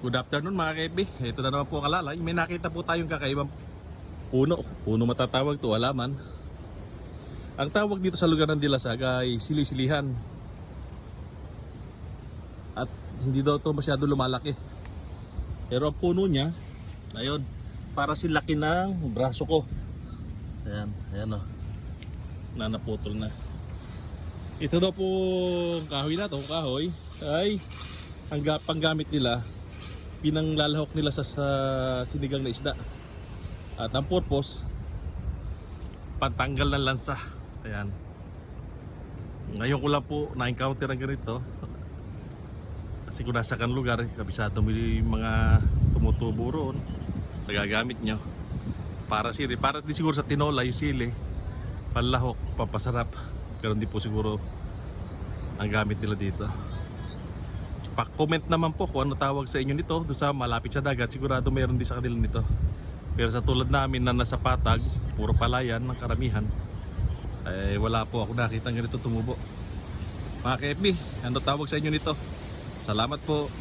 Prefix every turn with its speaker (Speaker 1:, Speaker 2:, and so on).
Speaker 1: Good afternoon mga kaibi. Ito na naman po kalalay. May nakita po tayong kakaibang puno. Puno matatawag to, alaman. Ang tawag dito sa lugar ng Dilasaga ay silisilihan. At hindi daw to masyado lumalaki. Pero ang puno niya, ayun, para si laki ng braso ko. Ayan, ayan o. Nanaputol na. Ito daw po kahoy na to, kahoy, ay ang ga- panggamit nila pinanglalahok nila sa, sa sinigang na isda. At ang purpose, pantanggal ng lansa. Ayan. Ngayon ko lang po na-encounter ang ganito. Kasi kung nasa kan lugar, kabisado mo yung mga tumutubo roon, nagagamit nyo. Para sili, para din siguro sa tinola yung sili, panlahok, papasarap. Pero hindi po siguro ang gamit nila dito. Pa-comment naman po kung ano tawag sa inyo nito doon sa malapit sa dagat. Sigurado meron din sa kanila nito. Pero sa tulad namin na nasa patag, puro palayan ng karamihan, eh wala po ako nakita ganito tumubo. Mga KFB, ano tawag sa inyo nito? Salamat po.